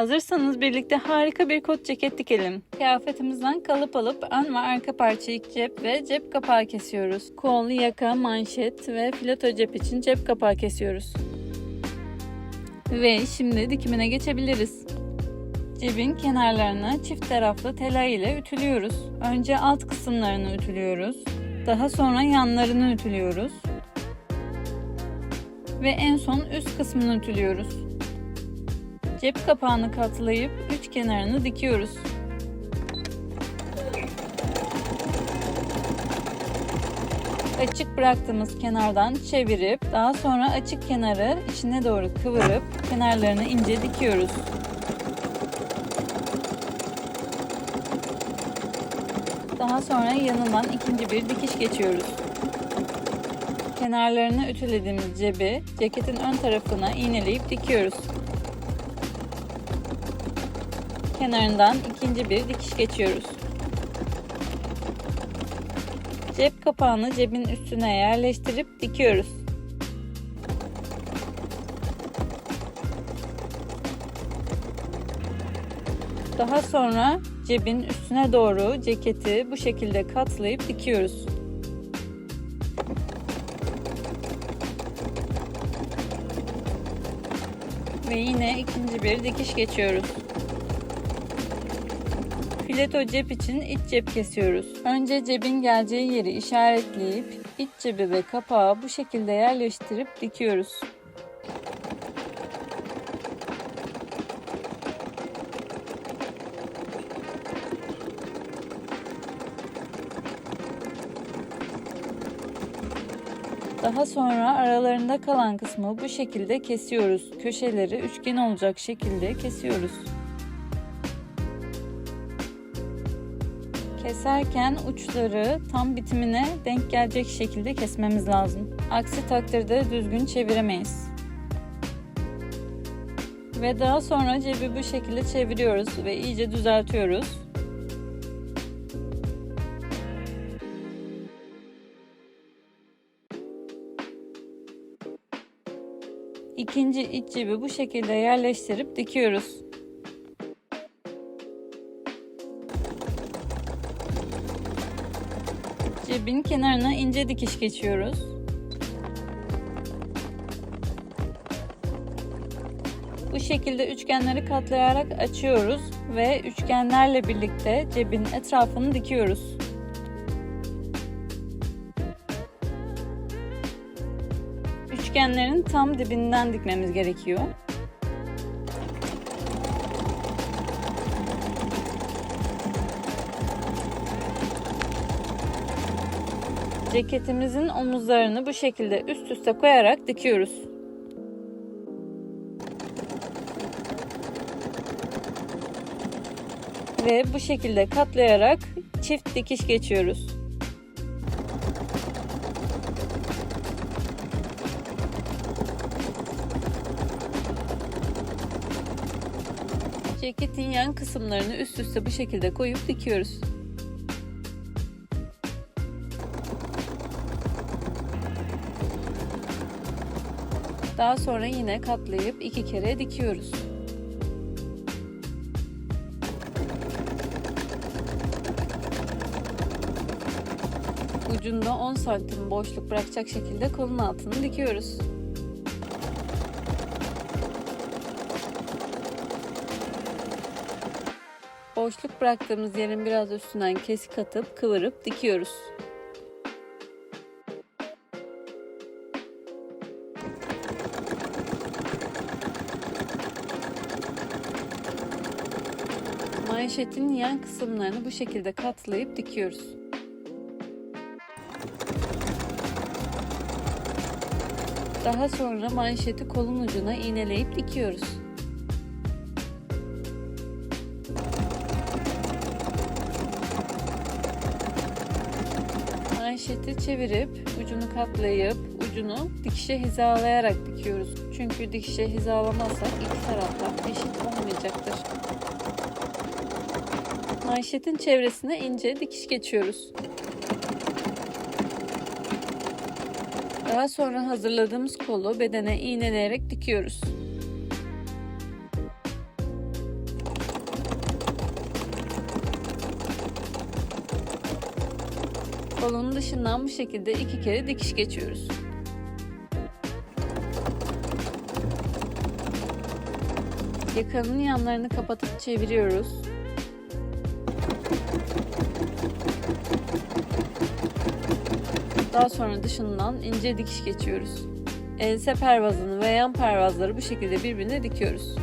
Hazırsanız birlikte harika bir kot ceket dikelim. Kıyafetimizden kalıp alıp ön ve arka parça ilk cep ve cep kapağı kesiyoruz. Kol, yaka, manşet ve fileto cep için cep kapağı kesiyoruz. Ve şimdi dikimine geçebiliriz. Cebin kenarlarını çift taraflı tela ile ütülüyoruz. Önce alt kısımlarını ütülüyoruz. Daha sonra yanlarını ütülüyoruz. Ve en son üst kısmını ütülüyoruz. Cep kapağını katlayıp üç kenarını dikiyoruz. Açık bıraktığımız kenardan çevirip daha sonra açık kenarı içine doğru kıvırıp kenarlarını ince dikiyoruz. Daha sonra yanından ikinci bir dikiş geçiyoruz. Kenarlarını ütülediğimiz cebi ceketin ön tarafına iğneleyip dikiyoruz. Kenarından ikinci bir dikiş geçiyoruz. Cep kapağını cebin üstüne yerleştirip dikiyoruz. Daha sonra cebin üstüne doğru ceketi bu şekilde katlayıp dikiyoruz. Ve yine ikinci bir dikiş geçiyoruz. Fileto cep için iç cep kesiyoruz. Önce cebin geleceği yeri işaretleyip iç cebi ve kapağı bu şekilde yerleştirip dikiyoruz. Daha sonra aralarında kalan kısmı bu şekilde kesiyoruz. Köşeleri üçgen olacak şekilde kesiyoruz. Keserken uçları tam bitimine denk gelecek şekilde kesmemiz lazım. Aksi takdirde düzgün çeviremeyiz. Ve daha sonra cebi bu şekilde çeviriyoruz ve iyice düzeltiyoruz. İkinci iç cebi bu şekilde yerleştirip dikiyoruz. Cebin kenarına ince dikiş geçiyoruz. Bu şekilde üçgenleri katlayarak açıyoruz ve üçgenlerle birlikte cebin etrafını dikiyoruz. Üçgenlerin tam dibinden dikmemiz gerekiyor. Ceketimizin omuzlarını bu şekilde üst üste koyarak dikiyoruz. Ve bu şekilde katlayarak çift dikiş geçiyoruz. Ceketin yan kısımlarını üst üste bu şekilde koyup dikiyoruz. Daha sonra yine katlayıp iki kere dikiyoruz. Ucunda 10 santim boşluk bırakacak şekilde kolun altını dikiyoruz. Boşluk bıraktığımız yerin biraz üstünden kesik atıp kıvırıp dikiyoruz. Manşetin yan kısımlarını bu şekilde katlayıp dikiyoruz. Daha sonra manşeti kolun ucuna iğneleyip dikiyoruz. Manşeti çevirip ucunu katlayıp ucunu dikişe hizalayarak dikiyoruz. Çünkü dikişe hizalamazsak iki taraftan eşit olmayacaktır. Manşetin çevresine ince dikiş geçiyoruz. Daha sonra hazırladığımız kolu bedene iğneleyerek dikiyoruz. Kolun dışından bu şekilde iki kere dikiş geçiyoruz. Yakanın yanlarını kapatıp çeviriyoruz. Daha sonra dışından ince dikiş geçiyoruz. Else pervazını ve yan pervazları bu şekilde birbirine dikiyoruz.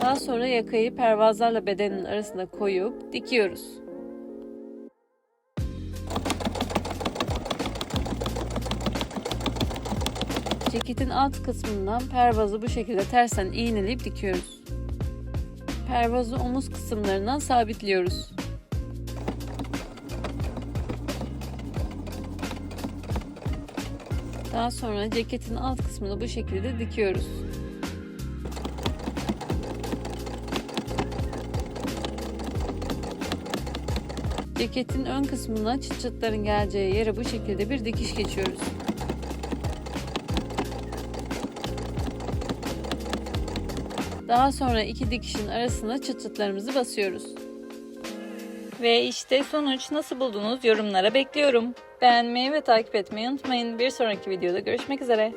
Daha sonra yakayı pervazlarla bedenin arasına koyup dikiyoruz. Ceketin alt kısmından pervazı bu şekilde tersten iğneleyip dikiyoruz. Pervazı omuz kısımlarından sabitliyoruz. Daha sonra ceketin alt kısmını bu şekilde dikiyoruz. Ceketin ön kısmından çıt çıtların geleceği yere bu şekilde bir dikiş geçiyoruz. Daha sonra iki dikişin arasına çıt basıyoruz. Ve işte sonuç nasıl buldunuz yorumlara bekliyorum. Beğenmeyi ve takip etmeyi unutmayın. Bir sonraki videoda görüşmek üzere.